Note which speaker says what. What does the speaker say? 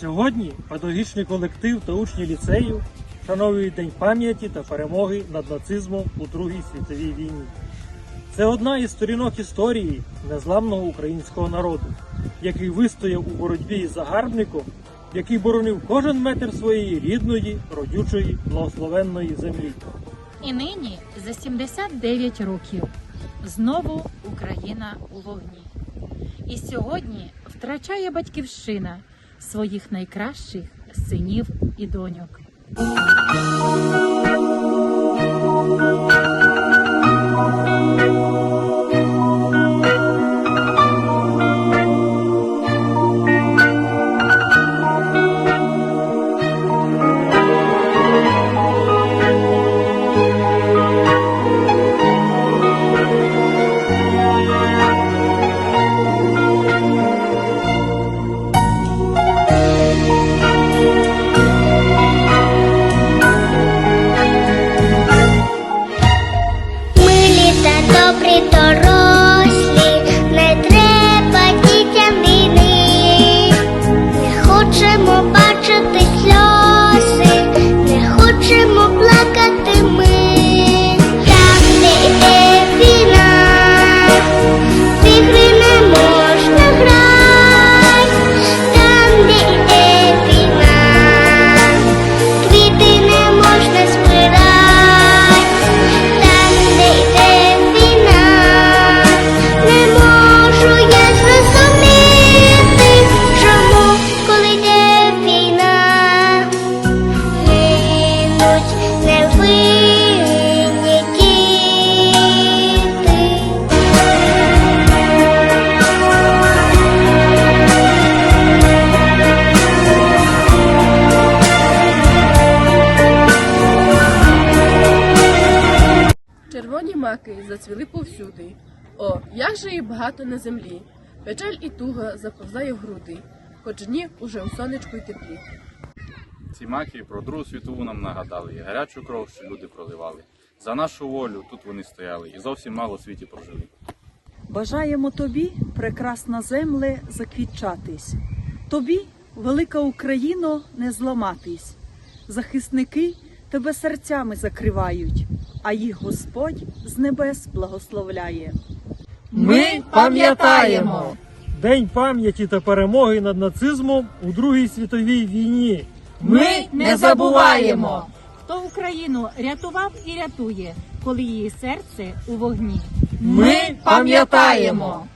Speaker 1: Сьогодні педагогічний колектив та учні ліцею вшановують День пам'яті та перемоги над нацизмом у Другій світовій війні. Це одна із сторінок історії незламного українського народу, який вистояв у боротьбі із загарбником, який боронив кожен метр своєї рідної, родючої, благословенної землі.
Speaker 2: І нині за 79 років знову Україна у вогні. І сьогодні втрачає батьківщина своїх найкращих синів і доньок.
Speaker 3: santo prito rojo.
Speaker 4: Червоні маки зацвіли повсюди. О, як же їх багато на землі. Печаль і туга заповзає в груди, хоч дні уже у сонечку й теплі.
Speaker 5: Ці маки про Другу світову нам нагадали, і гарячу кров, що люди проливали. За нашу волю тут вони стояли і зовсім мало в світі прожили.
Speaker 6: Бажаємо тобі, прекрасна земле, заквітчатись. Тобі, велика Україно, не зламатись. Захисники тебе серцями закривають, а їх Господь з небес благословляє.
Speaker 7: Ми пам'ятаємо.
Speaker 1: День пам'яті та перемоги над нацизмом у Другій світовій війні.
Speaker 7: Ми не забуваємо.
Speaker 2: Хто Україну рятував і рятує, коли її серце у вогні.
Speaker 7: Ми пам'ятаємо.